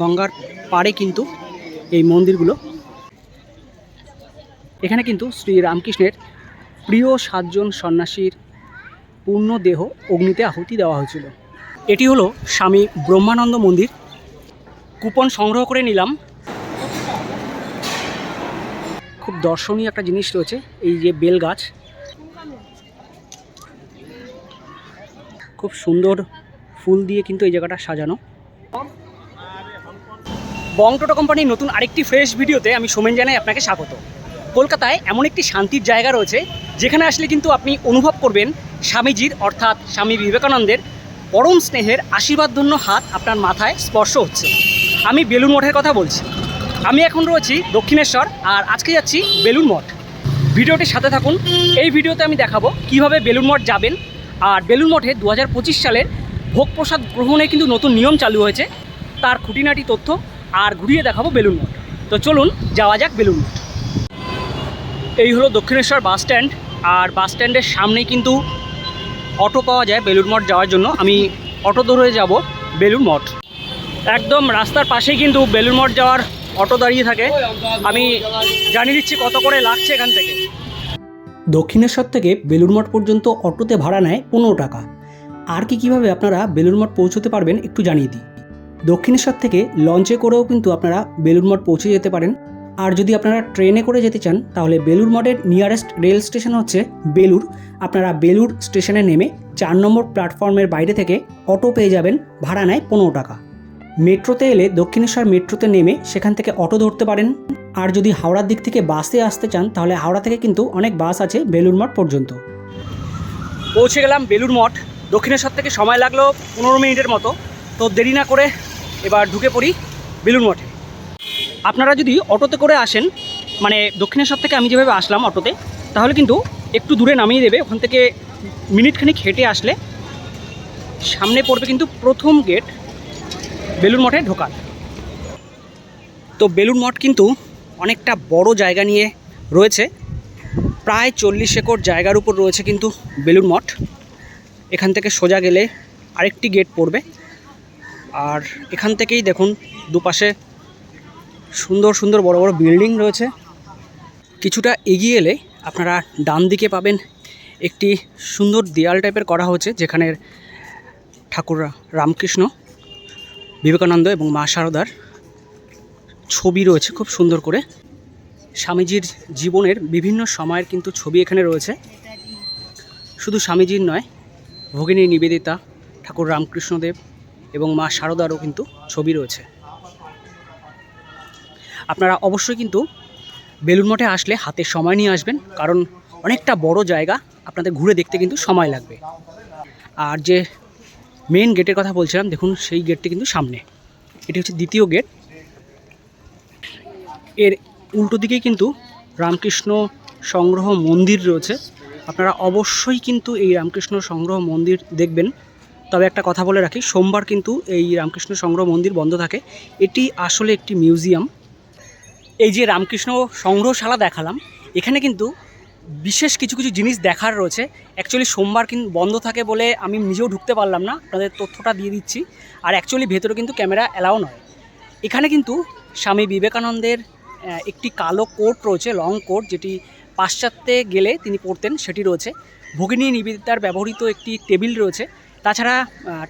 গঙ্গার পাড়ে কিন্তু এই মন্দিরগুলো। এখানে কিন্তু শ্রী রামকৃষ্ণের প্রিয় সাতজন সন্ন্যাসীর পূর্ণ দেহ অগ্নিতে আহুতি দেওয়া হয়েছিল। এটি হলো স্বামী ব্রহ্মানন্দ মন্দির। কুপন সংগ্রহ করে নিলাম। খুব দর্শনীয় একটা জিনিস রয়েছে, এই যে বেল গাছ। খুব সুন্দর ফুল দিয়ে কিন্তু এই জায়গাটা সাজানো। বং টোটো কোম্পানির নতুন আরেকটি ফ্রেশ ভিডিওতে আমি সোমেন জানাই আপনাকে স্বাগত। কলকাতায় এমন একটি শান্তির জায়গা রয়েছে, যেখানে আসলে কিন্তু আপনি অনুভব করবেন স্বামীজির, অর্থাৎ স্বামী বিবেকানন্দের পরম স্নেহের আশীর্বাদধন্য হাত আপনার মাথায় স্পর্শ হচ্ছে। আমি বেলুন মঠের কথা বলছি। আমি এখন রয়েছি দক্ষিণেশ্বর আর আজকে যাচ্ছি বেলুন মঠ। ভিডিওটির সাথে থাকুন। এই ভিডিওতে আমি দেখাবো কীভাবে বেলুন মঠ যাবেন আর বেলুন মঠে দু হাজার পঁচিশ সালের ভোগ প্রসাদ গ্রহণে কিন্তু নতুন নিয়ম চালু হয়েছে। তার খুঁটিনাটি তথ্য আর ঘুরিয়ে দেখাবো বেলুন মঠ। তো চলুন, যাওয়া যাক বেলুন মঠ। এই হলো দক্ষিণেশ্বর বাস স্ট্যান্ড, আর বাস স্ট্যান্ডের সামনেই কিন্তু অটো পাওয়া যায় বেলুন মঠ যাওয়ার জন্য। আমি অটো ধরে যাব বেলুন মঠ। একদম রাস্তার পাশেই কিন্তু বেলুন মঠ যাওয়ার অটো দাঁড়িয়ে থাকে। আমি জানিয়ে দিচ্ছি কত করে লাগছে এখান থেকে। দক্ষিণেশ্বর থেকে বেলুর মঠ পর্যন্ত অটোতে ভাড়া নেয় পনেরো টাকা। আর কি কীভাবে আপনারা বেলুর মঠ পৌঁছতে পারবেন একটু জানিয়ে দিই। দক্ষিণেশ্বর থেকে লঞ্চে করেও কিন্তু আপনারা বেলুর মঠ পৌঁছে যেতে পারেন। আর যদি আপনারা ট্রেনে করে যেতে চান, তাহলে বেলুর মঠের নিয়ারেস্ট রেল স্টেশন হচ্ছে বেলুর আপনারা বেলুর স্টেশনে নেমে চার নম্বর প্ল্যাটফর্মের বাইরে থেকে অটো পেয়ে যাবেন ভাড়া নেয় পনেরো টাকা। মেট্রোতে এলে দক্ষিণেশ্বর মেট্রোতে নেমে সেখান থেকে অটো ধরতে পারেন। আর যদি হাওড়ার দিক থেকে বাসে আসতে চান, তাহলে হাওড়া থেকে কিন্তু অনেক বাস আছে বেলুর মঠ পর্যন্ত। পৌঁছে গেলাম বেলুর মঠ। দক্ষিণেশ্বর থেকে সময় লাগল পনেরো মিনিটের মতো। তো দেরি না করে এবার ঢুকে পড়ি বেলুন মঠে। আপনারা যদি অটোতে করে আসেন মানে দক্ষিণেশ্বর থেকে আমি যেভাবে আসলাম অটোতে, তাহলে কিন্তু একটু দূরে নামিয়ে দেবে। ওখান থেকে মিনিটখানিক হেঁটে আসলে সামনে পড়বে কিন্তু প্রথম গেট বেলুন মঠে ঢোকার। তো বেলুন মঠ কিন্তু অনেকটা বড় জায়গা নিয়ে রয়েছে। প্রায় চল্লিশ একর জায়গার উপর রয়েছে কিন্তু বেলুন মঠ। এখান থেকে সোজা গেলে আরেকটি গেট পড়বে। আর এখান থেকেই দেখুন দুপাশে সুন্দর সুন্দর বড় বড় বিল্ডিং রয়েছে। কিছুটা এগিয়ে এলে আপনারা ডান দিকে পাবেন একটি সুন্দর দেয়াল টাইপের করা হয়েছে, যেখানে ঠাকুর রামকৃষ্ণ, বিবেকানন্দ এবং মা শারদার ছবি রয়েছে খুব সুন্দর করে। স্বামীজির জীবনের বিভিন্ন সময়ের কিন্তু ছবি এখানে রয়েছে। শুধু স্বামীজির নয়, ভগিনী নিবেদিতা, ঠাকুর রামকৃষ্ণদেব এবং মা শারদারও কিন্তু ছবি রয়েছে। আপনারা অবশ্যই কিন্তু বেলুন মঠে আসলে হাতে সময় নিয়ে আসবেন, কারণ অনেকটা বড় জায়গা, আপনাদের ঘুরে দেখতে কিন্তু সময় লাগবে। আর যে মেন গেটের কথা বলছিলাম, দেখুন সেই গেটটি কিন্তু সামনে। এটি হচ্ছে দ্বিতীয় গেটের উল্টো দিকেই কিন্তু রামকৃষ্ণ সংগ্রহ মন্দির রয়েছে। আপনারা অবশ্যই কিন্তু এই রামকৃষ্ণ সংগ্রহ মন্দির দেখবেন। তবে একটা কথা বলে রাখি, সোমবার কিন্তু এই রামকৃষ্ণ সংগ্রহ মন্দির বন্ধ থাকে। এটি আসলে একটি মিউজিয়াম। এই যে রামকৃষ্ণ সংগ্রহশালা দেখালাম, এখানে কিন্তু বিশেষ কিছু কিছু জিনিস দেখার রয়েছে। অ্যাকচুয়ালি সোমবার কিন্তু বন্ধ থাকে বলে আমি নিজেও ঢুকতে পারলাম না, আপনাদের তথ্যটা দিয়ে দিচ্ছি। আর অ্যাকচুয়ালি ভেতরে কিন্তু ক্যামেরা অ্যালাও নয়। এখানে কিন্তু স্বামী বিবেকানন্দের একটি কালো কোট রয়েছে, লং কোট, যেটি পাশ্চাত্যে গেলে তিনি পড়তেন সেটি রয়েছে। ভগিনী নিবেদিতার ব্যবহৃত একটি টেবিল রয়েছে। তাছাড়া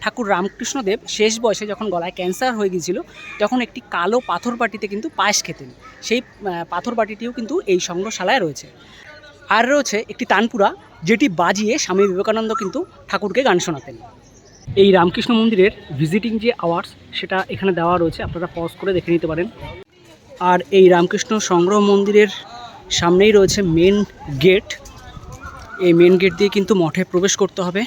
ঠাকুর রামকৃষ্ণদেব শেষ বয়সে যখন গলায় ক্যান্সার হয়ে গিয়েছিল, তখন একটি কালো পাথর বাটিতে কিন্তু পায়েস খেতেন। সেই পাথর বাটিটিও কিন্তু এই সংগ্রহশালায় রয়েছে। আর রয়েছে একটি তানপুরা, যেটি বাজিয়ে স্বামী বিবেকানন্দ কিন্তু ঠাকুরকে গান শোনাতেন। এই রামকৃষ্ণ মন্দিরের ভিজিটিং যে আওয়ার্স, সেটা এখানে দেওয়া রয়েছে, আপনারা পজ করে দেখে নিতে পারেন। আর এই রামকৃষ্ণ সংগ্রহ মন্দিরের সামনেই রয়েছে মেন গেট এই মেন গেট দিয়ে কিন্তু মঠে প্রবেশ করতে হবে।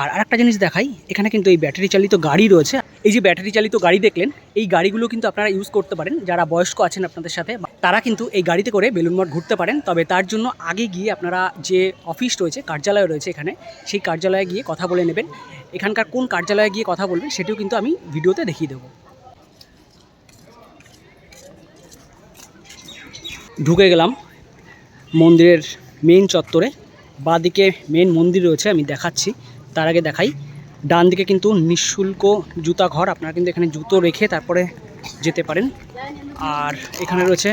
আর আরেকটা জিনিস দেখাই, এখানে কিন্তু এই ব্যাটারি চালিত গাড়ি রয়েছে। এই যে ব্যাটারি চালিত গাড়ি দেখলেন, এই গাড়িগুলো কিন্তু আপনারা ইউজ করতে পারেন, যারা বয়স্ক আছেন আপনাদের সাথে তারা কিন্তু এই গাড়িতে করে বেলুন মঠ ঘুরতে পারেন। তবে তার জন্য আগে গিয়ে আপনারা যে অফিস রয়েছে, কার্যালয় রয়েছে এখানে, সেই কার্যালয়ে গিয়ে কথা বলে নেবেন। এখানকার কোন কার্যালয়ে গিয়ে কথা বলবেন, সেটিও কিন্তু আমি ভিডিওতে দেখিয়ে দেবো। ঢুকে গেলাম মন্দিরের মেন চত্বরে। বাঁদিকে মেন মন্দির রয়েছে, আমি দেখাচ্ছি। তার আগে দেখাই। ডান দিকে কিন্তু নিঃশুল্ক জুতা ঘর আপনারা কিন্তু এখানে জুতো রেখে তারপরে যেতে পারেন। আর এখানে রয়েছে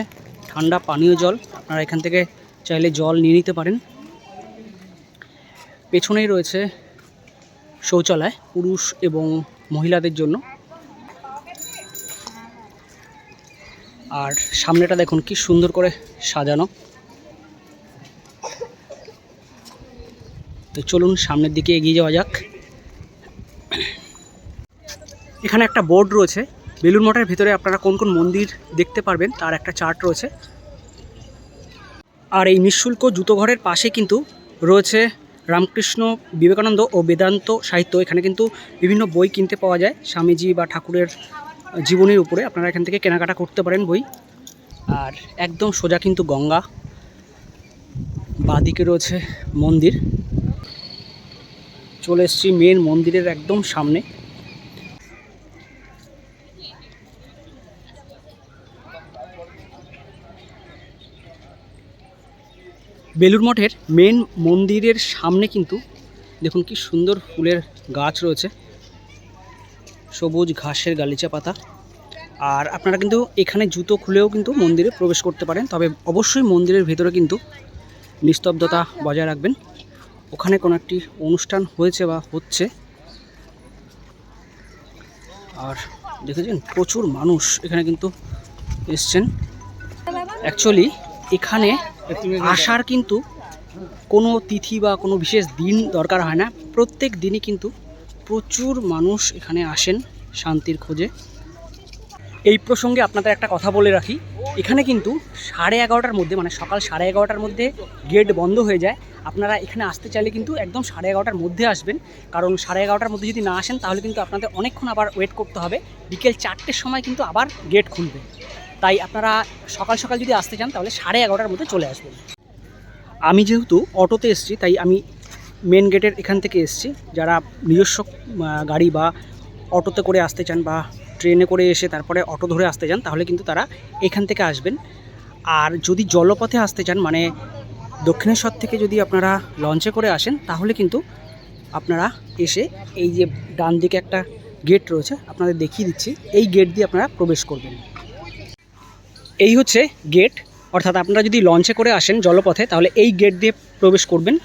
ঠান্ডা পানীয় জল, আপনারা এখান থেকে চাইলে জল নিয়ে নিতে পারেন। পেছনেই রয়েছে শৌচালয়, পুরুষ এবং মহিলাদের জন্য। আর সামনেটা দেখুন, কি সুন্দর করে সাজানো। তো চলুন সামনের দিকে এগিয়ে যাওয়া যাক। এখানে একটা বোর্ড রয়েছে। বেলুন মঠের ভিতরে আপনারা কোন কোন মন্দির দেখতে পারবেন তার একটা চার্ট রয়েছে। আর এই নিঃশুল্ক জুতোঘরের পাশে কিন্তু রয়েছে রামকৃষ্ণ বিবেকানন্দ ও বেদান্ত সাহিত্য। এখানে কিন্তু বিভিন্ন বই কিনতে পাওয়া যায় স্বামীজি বা ঠাকুরের জীবনীর উপরে। আপনারা এখান থেকে কেনাকাটা করতে পারেন বই। আর একদম সোজা কিন্তু গঙ্গা। বাঁদিকে রয়েছে মন্দির। চলে এসেছি মেন মন্দিরের একদম সামনে। বেলুর মঠের মেন মন্দিরের সামনে কিন্তু দেখুন কি সুন্দর ফুলের গাছ রয়েছে। সবুজ ঘাসের গালিচা পাতা। আর আপনারা কিন্তু এখানে জুতো খুলেও কিন্তু মন্দিরে প্রবেশ করতে পারেন। তবে অবশ্যই মন্দিরের ভেতরে কিন্তু নিস্তব্ধতা বজায় রাখবেন। ওখানে কোনো একটি অনুষ্ঠান হয়েছে বা হচ্ছে। আর দেখেছেন, প্রচুর মানুষ এখানে কিন্তু এসছেন। অ্যাকচুয়ালি এখানে আসার কিন্তু কোনো তিথি বা কোনো বিশেষ দিন দরকার হয় না। প্রত্যেক দিনই কিন্তু প্রচুর মানুষ এখানে আসেন শান্তির খোঁজে। এই প্রসঙ্গে আপনাদের একটা কথা বলে রাখি। এখানে কিন্তু সাড়ে এগারোটার মধ্যে মানে সকাল সাড়ে এগারোটার মধ্যে গেট বন্ধ হয়ে যায়। আপনারা এখানে আসতে চাইলে কিন্তু একদম সাড়ে এগারোটার মধ্যে আসবেন। কারণ সাড়ে এগারোটার মধ্যে যদি না আসেন, তাহলে কিন্তু আপনাদের অনেকক্ষণ আবার ওয়েট করতে হবে। বিকেল চারটের সময় কিন্তু আবার গেট খুলবে। তাই আপনারা সকাল সকাল যদি আসতে চান, তাহলে সাড়ে এগারোটার মধ্যে চলে আসবেন। আমি যেহেতু অটোতে এসেছি, তাই আমি মেন গেটের এখান থেকে এসেছি। যারা নিজস্ব গাড়ি বা অটোতে করে আসতে চান বা ট্রেনে করে এসে তারপরে অটো ধরে আসতে চান তাহলে কিন্তু তারা এখান থেকে আসবেন। আর যদি জলপথে আসতে চান মানে দক্ষিণেশ্বর থেকে যদি আপনারা লঞ্চে করে আসেন, তাহলে কিন্তু আপনারা এসে এই যে ডান দিকে একটা গেট রয়েছে, আপনাদের দেখিয়ে দিচ্ছি, এই গেট দিয়ে আপনারা প্রবেশ করবেন। এই হচ্ছে গেট, অর্থাৎ আপনারা যদি লঞ্চে করে আসেন জলপথে, তাহলে এই গেট দিয়ে প্রবেশ করবেন।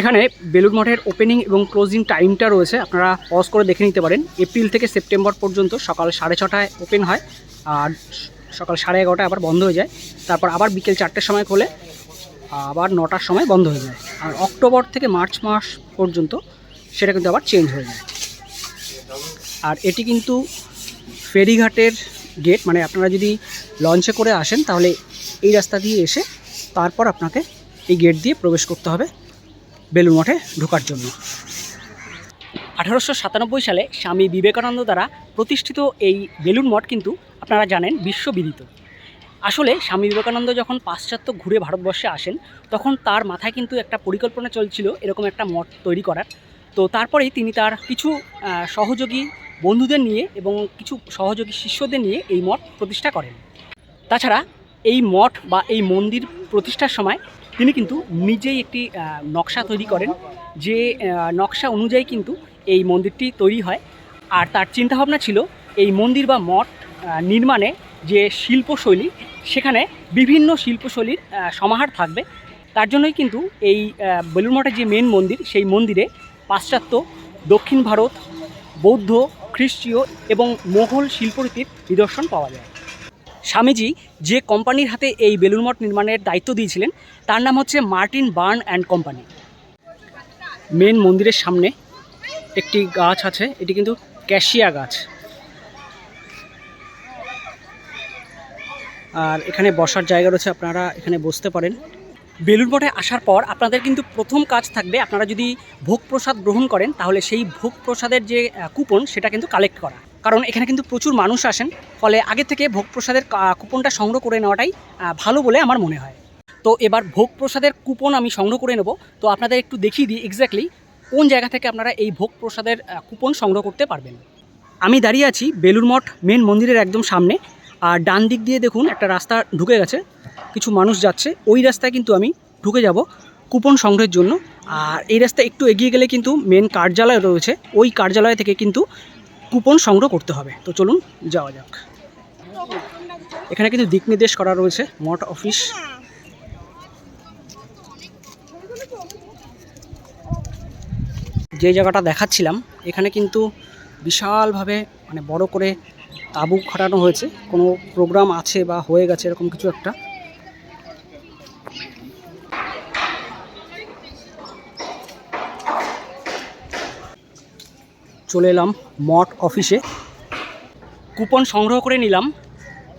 এখানে বেলুড় মঠের ওপেনিং এবং ক্লোজিং টাইমটা রয়েছে। আপনারা পজ করে দেখে নিতে পারেন। এপ্রিল থেকে সেপ্টেম্বর পর্যন্ত সকাল সাড়ে ছটায় ওপেন হয় আর সকাল সাড়ে এগারোটায় আবার বন্ধ হয়ে যায়। তারপর আবার বিকেল চারটের সময় খোলে, আবার নটার সময় বন্ধ হয়ে যায়। আর অক্টোবর থেকে মার্চ মাস পর্যন্ত সেটা কিন্তু আবার চেঞ্জ হয়ে যায়। আর এটি কিন্তু ফেরিঘাটের গেট মানে আপনারা যদি লঞ্চে করে আসেন তাহলে এই রাস্তা দিয়ে এসে তারপর আপনাকে এই গেট দিয়ে প্রবেশ করতে হবে। বেলুর মঠে ঢোকার জন্য। আঠারোশো সাতানব্বই সালে স্বামী বিবেকানন্দ দ্বারা প্রতিষ্ঠিত এই বেলুর মঠ কিন্তু আপনারা জানেন বিশ্ববিদিত। আসলে স্বামী বিবেকানন্দ যখন পাশ্চাত্য ঘুরে ভারতবর্ষে আসেন, তখন তার মাথায় কিন্তু একটা পরিকল্পনা চলছিল এরকম একটা মঠ তৈরি করার। তো তারপরেই তিনি তার কিছু সহযোগী বন্ধুদের নিয়ে এবং কিছু সহযোগী শিষ্যদের নিয়ে এই মঠ প্রতিষ্ঠা করেন। তাছাড়া এই মঠ বা এই মন্দির প্রতিষ্ঠার সময় তিনি কিন্তু নিজেই একটি নকশা তৈরি করেন যে নকশা অনুযায়ী কিন্তু এই মন্দিরটি তৈরি হয়। আর তার চিন্তাভাবনা ছিল এই মন্দির বা মঠ নির্মাণে যে শিল্পশৈলী, সেখানে বিভিন্ন শিল্পশৈলীর সমাহার থাকবে। তার জন্যই কিন্তু এই বেলুড় মঠের যে মেন মন্দির, সেই মন্দিরে পাশ্চাত্য, দক্ষিণ ভারত, বৌদ্ধ, খ্রিস্টীয় এবং মোঘল শিল্পরীতির নিদর্শন পাওয়া যায়। স্বামীজি যে কোম্পানির হাতে এই বেলুড় মঠ নির্মাণের দায়িত্ব দিয়েছিলেন, তার নাম হচ্ছে Martin Burn and company. Main মন্দিরের সামনে একটি গাছ আছে, এটি কিন্তু ক্যাশিয়া গাছ। আর এখানে বসার জায়গা রয়েছে, আপনারা এখানে বসতে পারেন। বেলুড় মঠে আসার পর আপনাদের কিন্তু প্রথম কাজ থাকবে, আপনারা যদি ভোগ প্রসাদ গ্রহণ করেন, তাহলে সেই ভোগ প্রসাদের যে কুপন, সেটা কিন্তু কালেক্ট করা। কারণ এখানে কিন্তু প্রচুর মানুষ আসেন, ফলে আগে থেকে ভোগ প্রসাদের কুপনটা সংগ্রহ করে নেওয়াটাই ভালো বলে আমার মনে হয়। তো এবার ভোগ প্রসাদের কুপন আমি সংগ্রহ করে নেব। তো আপনাদের একটু দেখিয়ে দিই এক্স্যাক্টলি কোন জায়গা থেকে আপনারা এই ভোগ প্রসাদের কুপন সংগ্রহ করতে পারবেন। আমি দাঁড়িয়ে আছি বেলুর মঠ মেন মন্দিরের একদম সামনে। আর ডান দিক দিয়ে দেখুন একটা রাস্তা ঢুকে গেছে, কিছু মানুষ যাচ্ছে। ওই রাস্তায় কিন্তু আমি ঢুকে যাব কুপন সংগ্রহের জন্য। আর এই রাস্তা একটু এগিয়ে গেলে কিন্তু মেন কার্যালয় রয়েছে। ওই কার্যালয় থেকে কিন্তু কুপন সংগ্রহ করতে হবে। তো চলুন যাওয়া যাক। এখানে কিন্তু দিক নির্দেশ করা রয়েছে, মঠ অফিস। যে জায়গাটা দেখাচ্ছিলাম, এখানে কিন্তু বিশালভাবে মানে বড় করে তাঁবু খাটানো হয়েছে। কোনো প্রোগ্রাম আছে বা হয়ে গেছে এরকম কিছু একটা। চলে এলাম মঠ অফিসে। কুপন সংগ্রহ করে নিলাম।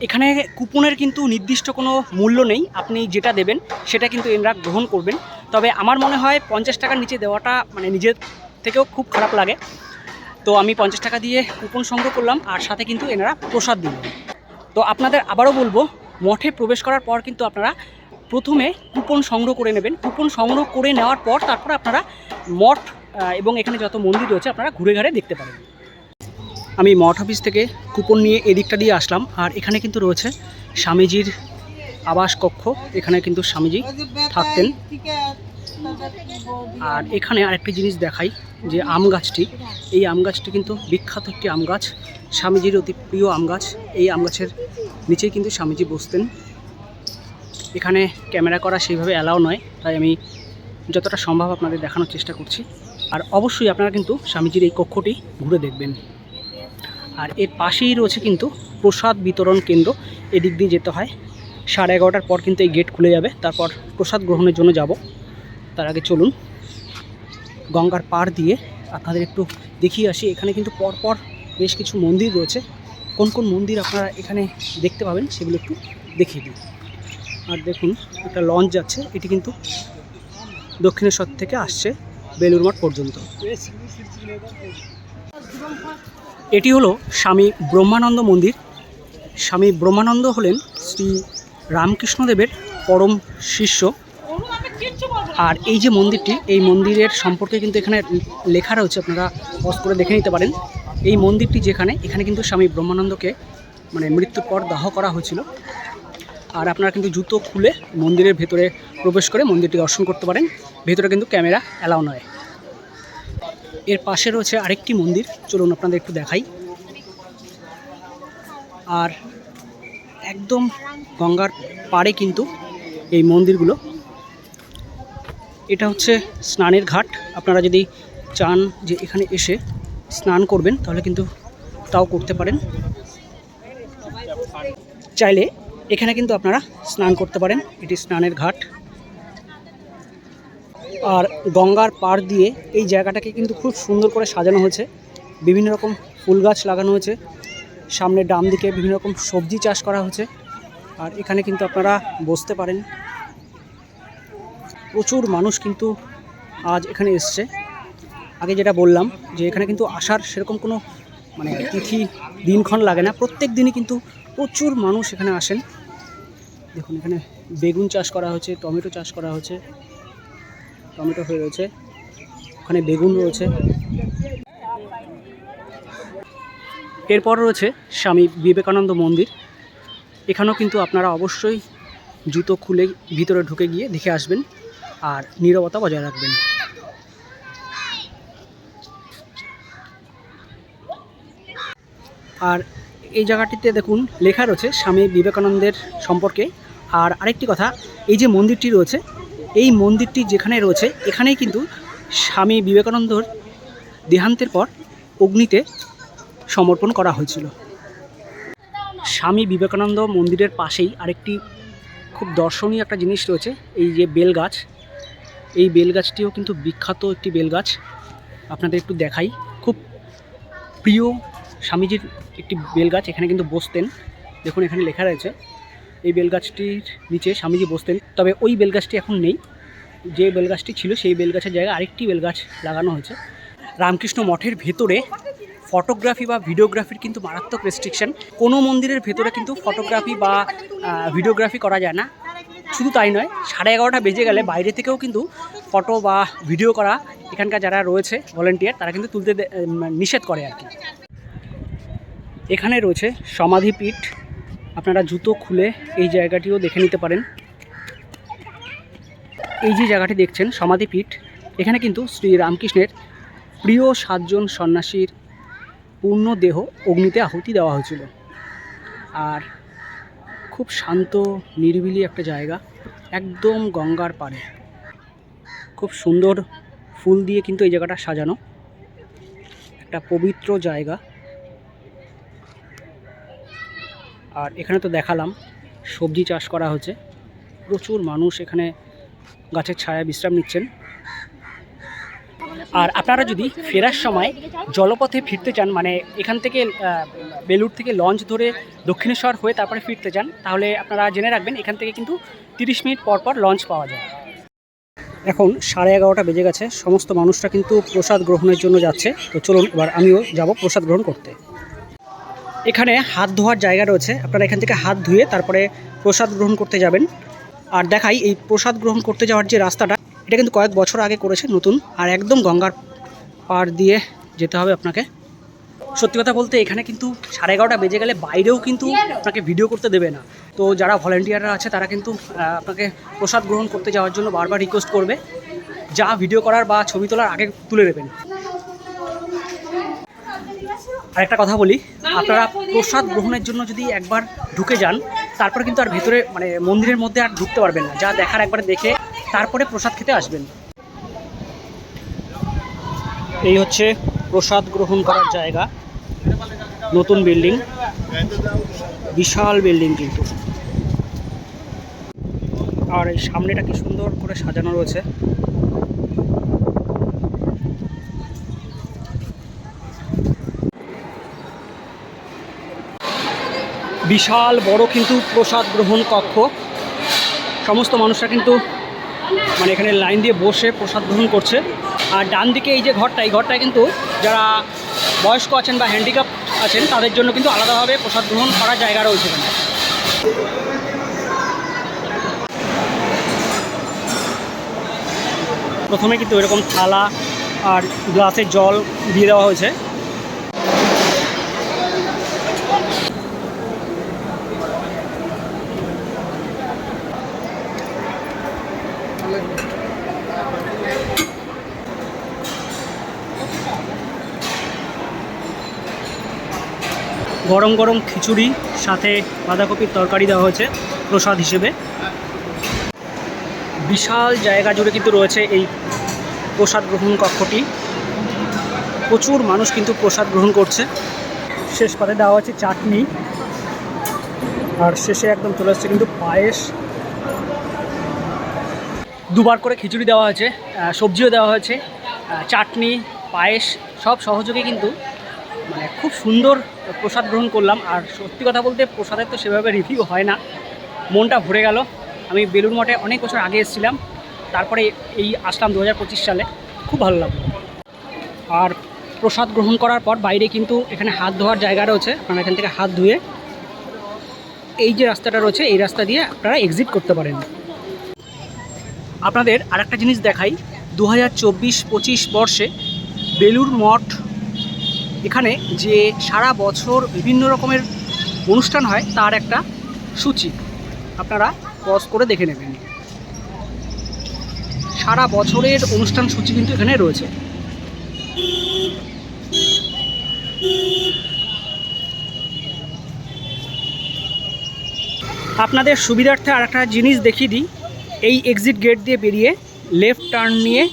এখানে কুপনের কিন্তু নির্দিষ্ট কোনো মূল্য নেই। আপনি যেটা দেবেন, সেটা কিন্তু এনরা গ্রহণ করবেন। তবে আমার মনে হয় পঞ্চাশ টাকার নিচে দেওয়াটা মানে নিজের থেকেও খুব খারাপ লাগে। তো আমি পঞ্চাশ টাকা দিয়ে কুপন সংগ্রহ করলাম আর সাথে কিন্তু এনারা প্রসাদ দিলেন। তো আপনাদের আবারও বলব, মঠে প্রবেশ করার পর কিন্তু আপনারা প্রথমে কুপন সংগ্রহ করে নেবেন। কুপন সংগ্রহ করে নেওয়ার পর তারপর আপনারা মঠ এবং এখানে যত মন্দির রয়েছে, আপনারা ঘুরে ঘাড়ে দেখতে পারেন। আমি মঠ অফিস থেকে কুপন নিয়ে এদিকটা দিয়ে আসলাম। আর এখানে কিন্তু রয়েছে স্বামীজির আবাস কক্ষ। এখানে কিন্তু স্বামীজি থাকতেন। আর এখানে আরেকটি জিনিস দেখাই, যে আম গাছটি। এই আম গাছটি কিন্তু বিখ্যাত একটি আম গাছ। স্বামীজির অতি প্রিয় আম গাছ। এই আম গাছের নিচেই কিন্তু স্বামীজি বসতেন। এখানে ক্যামেরা করা সেইভাবে অ্যালাও নয়। তাই আমি যতটা সম্ভব আপনাদের দেখানোর চেষ্টা করছি। আর অবশ্যই আপনারা কিন্তু স্বামীজির এই কক্ষটি ঘুরে দেখবেন। আর এর পাশেই রয়েছে কিন্তু প্রসাদ বিতরণ কেন্দ্র। এদিক দিয়ে যেতে হয়। সাড়ে এগারোটার পর কিন্তু এই গেট খুলে যাবে। তারপর প্রসাদ গ্রহণের জন্য যাব। তার আগে চলুন। গঙ্গার পাড় দিয়ে আপনাদের একটু দেখিয়ে আসি। এখানে কিন্তু পরপর বেশ কিছু মন্দির রয়েছে। কোন কোন মন্দির আপনারা এখানে দেখতে পাবেন সেগুলো একটু দেখিয়ে দিই। আর দেখুন, একটা লঞ্চ যাচ্ছে। এটি কিন্তু দক্ষিণেশ্বর থেকে আসছে। বেলুর মঠ পর্যন্ত। এটি হলো স্বামী ব্রহ্মানন্দ মন্দির। স্বামী ব্রহ্মানন্দ হলেন শ্রী রামকৃষ্ণদেবের পরম শিষ্য। আর এই যে মন্দিরটি, এই মন্দিরের সম্পর্কে কিন্তু এখানে লেখা রয়েছে, আপনারা পজ করে দেখে নিতে পারেন। এই মন্দিরটি যেখানে, এখানে কিন্তু স্বামী ব্রহ্মানন্দকে মানে মৃত্যুর পর দাহ করা হয়েছিল। আর আপনারা কিন্তু জুতো খুলে মন্দিরের ভেতরে প্রবেশ করে মন্দিরটি দর্শন করতে পারেন। ভেতরে কিন্তু ক্যামেরা অ্যালাউ নয়। এর পাশে রয়েছে আরেকটি মন্দির। চলুন আপনাদের একটু দেখাই। আর একদম গঙ্গার পাড়ে কিন্তু এই মন্দিরগুলো। এটা হচ্ছে স্নানের ঘাট। আপনারা যদি চান যে এখানে এসে স্নান করবেন, তাহলে কিন্তু তাও করতে পারেন। চাইলে এখানে কিন্তু আপনারা স্নান করতে পারেন। এটি স্নানের ঘাট। আর গঙ্গার পাড় দিয়ে এই জায়গাটাকে কিন্তু খুব সুন্দর করে সাজানো হয়েছে। বিভিন্ন রকম ফুল গাছ লাগানো হয়েছে। সামনে ডাম দিকে বিভিন্ন রকম সবজি চাষ করা হয়েছে। আর এখানে কিন্তু আপনারা বসতে পারেন। প্রচুর মানুষ কিন্তু আজ এখানে এসছে। আগে যেটা বললাম যে এখানে কিন্তু আসার সেরকম কোনো মানে তিথি দিনক্ষণ লাগে না। প্রত্যেক দিনই কিন্তু প্রচুর মানুষ এখানে আসেন। দেখুন, এখানে বেগুন চাষ করা হয়েছে, টমেটো চাষ করা হয়েছে, টমেটো হয়ে রয়েছে, ওখানে বেগুন রয়েছে। এরপর রয়েছে স্বামী বিবেকানন্দ মন্দির। এখানেও কিন্তু আপনারা অবশ্যই জুতো খুলে ভিতরে ঢুকে গিয়ে দেখে আসবেন আর নীরবতা বজায় রাখবেন। আর এই জায়গাটিতে দেখুন লেখা রয়েছে স্বামী বিবেকানন্দের সম্পর্কে। আর আরেকটি কথা, এই যে মন্দিরটি রয়েছে, এই মন্দিরটি যেখানে রয়েছে, এখানেই কিন্তু স্বামী বিবেকানন্দর দেহান্তের পর অগ্নিতে সমর্পণ করা হয়েছিল। স্বামী বিবেকানন্দ মন্দিরের পাশেই আরেকটি খুব দর্শনীয় একটা জিনিস রয়েছে, এই যে বেল গাছ। এই বেল গাছটিও কিন্তু বিখ্যাত একটি বেল গাছ। আপনাদের একটু দেখাই। খুব প্রিয় স্বামীজির একটি বেলগাছ, এখানে কিন্তু বসতেন। দেখুন, এখানে লেখা রয়েছে, এই বেলগাছটির নিচে স্বামীজি বসতেন। তবে ওই বেলগাছটি এখন নেই। যে বেলগাছটি ছিল, সেই বেলগাছের জায়গায় আরেকটি বেলগাছ লাগানো হয়েছে। রামকৃষ্ণ মঠের ভেতরে ফটোগ্রাফি বা ভিডিওগ্রাফির কিন্তু মারাত্মক রেস্ট্রিকশন কোনো মন্দিরের ভেতরে কিন্তু ফটোগ্রাফি বা ভিডিওগ্রাফি করা যায় না। শুধু তাই নয়, সাড়ে এগারোটা বেজে গেলে বাইরে থেকেও কিন্তু ফটো বা ভিডিও করা এখানকার যারা রয়েছে ভলেন্টিয়ার তারা কিন্তু তুলতে নিষেধ করে আর কি। এখানে রয়েছে সমাধিপীঠ। আপনারা জুতো খুলে এই জায়গাটিও দেখে নিতে পারেন। এই যে জায়গাটি দেখছেন, সমাধিপীঠ, এখানে কিন্তু শ্রী রামকৃষ্ণের প্রিয় সাতজন সন্ন্যাসীর পূর্ণ দেহ অগ্নিতে আহুতি দেওয়া হয়েছিল। আর খুব শান্ত, নিরিবিলি একটা জায়গা, একদম গঙ্গার পাড়ে। খুব সুন্দর ফুল দিয়ে কিন্তু এই জায়গাটা সাজানো। একটা পবিত্র জায়গা। আর এখানে তো দেখালাম, সবজি চাষ করা হচ্ছে। প্রচুর মানুষ এখানে গাছের ছায়া বিশ্রাম নিচ্ছেন। আর আপনারা যদি ফেরার সময় জলপথে ফিরতে চান মানে এখান থেকে বেলুর থেকে লঞ্চ ধরে দক্ষিণেশ্বর হয়ে তারপরে ফিরতে চান, তাহলে আপনারা জেনে রাখবেন, এখান থেকে কিন্তু তিরিশ মিনিট পর পর লঞ্চ পাওয়া যায়। এখন সাড়ে এগারোটা বেজে গেছে, সমস্ত মানুষরা কিন্তু প্রসাদ গ্রহণের জন্য যাচ্ছে। তো চলুন, এবার আমিও যাব প্রসাদ গ্রহণ করতে। এখানে হাত ধোয়ার জায়গা রয়েছে। আপনারা এখান থেকে হাত ধুয়ে তারপরে প্রসাদ গ্রহণ করতে যাবেন। আর দেখাই, এই প্রসাদ গ্রহণ করতে যাওয়ার যে রাস্তাটা, এটা কিন্তু কয়েক বছর আগে করেছে নতুন। আর একদম গঙ্গার পাড় দিয়ে যেতে হবে আপনাকে। সত্যি কথা বলতে, এখানে কিন্তু সাড়ে এগারোটা বেজে গেলে বাইরেও কিন্তু আপনাকে ভিডিও করতে দেবে না। তো যারা ভলেন্টিয়াররা আছে, তারা কিন্তু আপনাকে প্রসাদ গ্রহণ করতে যাওয়ার জন্য বারবার রিকোয়েস্ট করবে। যা ভিডিও করার বা ছবি তোলার আগে তুলে নেবেন। আরেকটা কথা বলি। আপনারা প্রসাদ গ্রহণের জন্য যদি একবার ঢুকে যান তারপর কিন্তু আর ভেতরে মানে মন্দিরের মধ্যে আর ঢুকতে পারবেন না। যা দেখার একবার দেখে তারপরে প্রসাদ খেতে আসবেন। এই হচ্ছে প্রসাদ গ্রহণ করার জায়গা। নতুন বিল্ডিং। বিশাল বিল্ডিং কিন্তু। আর এই সামনেটা কি সুন্দর করে সাজানো রয়েছে। বিশাল বড় কিন্তু প্রসাদ গ্রহণ কক্ষ। সমস্ত মানুষরা কিন্তু মানে এখানে লাইন দিয়ে বসে প্রসাদ গ্রহণ করছে। আর ডান দিকে এই যে ঘরটা, এই ঘরটায় কিন্তু যারা বয়স্ক আছেন বা হ্যান্ডিক্যাপ আছেন, তাদের জন্য কিন্তু আলাদাভাবে প্রসাদ গ্রহণ করার জায়গা রয়েছে এখানে। প্রথমে কিন্তু এরকম থালা আর গ্লাসে জল দিয়ে দেওয়া হয়েছে। গরম গরম খিচুড়ি, সাথে বাঁধাকপির তরকারি দেওয়া হয়েছে প্রসাদ হিসেবে। বিশাল জায়গা জুড়ে কিন্তু রয়েছে এই প্রসাদ গ্রহণ কক্ষটি। প্রচুর মানুষ কিন্তু প্রসাদ গ্রহণ করছে। শেষ পাতে দেওয়া হচ্ছে চাটনি। আর শেষে একদম চলে আসছে কিন্তু পায়েস। দুবার করে খিচুড়ি দেওয়া হয়েছে সবজিও দেওয়া হয়েছে চাটনি, পায়েস, সব সহযোগে কিন্তু মানে খুব সুন্দর প্রসাদ গ্রহণ করলাম। আর সত্যি কথা বলতে প্রসাদের তো সেভাবে রিভিউ হয় না। মনটা ভরে গেল। আমি বেলুর মঠে অনেক বছর আগে এসেছিলাম। তারপরে এই আসলাম দু হাজার পঁচিশ সালে। খুব ভালো লাগল। আর প্রসাদ গ্রহণ করার পর বাইরে কিন্তু এখানে হাত ধোয়ার জায়গা রয়েছে। আপনারা এখান থেকে হাত ধুয়ে এই যে রাস্তাটা রয়েছে, এই রাস্তা দিয়ে আপনারা এক্সিট করতে পারেন। আপনাদের আরেকটা জিনিস দেখাই। দু হাজার চব্বিশ বর্ষে বেলুর মঠ এখানে যে সারা বছর বিভিন্ন রকমের অনুষ্ঠান হয়, তার একটা সূচি। আপনারা পজ করে দেখে নেবেন। সারা বছরের অনুষ্ঠান সূচি কিন্তু এখানে রয়েছে। আপনাদের সুবিধার্থে আর একটা জিনিস দেখিয়ে দিই। এই এক্সিট গেট দিয়ে বেরিয়ে লেফট টার্ন নিয়ে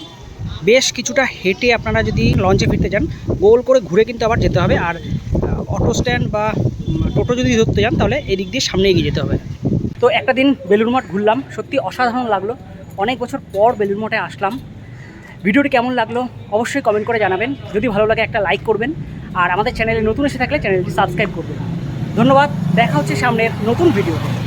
বেশ কিছুটা হেঁটে আপনারা যদি লঞ্চে ফিরতে যান, গোল করে ঘুরে কিন্তু আবার যেতে হবে। আর অটো স্ট্যান্ড বা টোটো যদি ধরতে যান, তাহলে এদিক দিয়ে সামনে এগিয়ে যেতে হবে। তো একটা দিন বেলুর মঠ ঘুরলাম। সত্যি অসাধারণ লাগল। অনেক বছর পর বেলুর মঠে আসলাম। ভিডিওটি কেমন লাগল অবশ্যই কমেন্ট করে জানাবেন। যদি ভালো লাগে একটা লাইক করবেন। আর আমাদের চ্যানেলে নতুন এসে থাকলে চ্যানেলটি সাবস্ক্রাইব করবেন। ধন্যবাদ। দেখা হচ্ছে সামনের নতুন ভিডিওতে।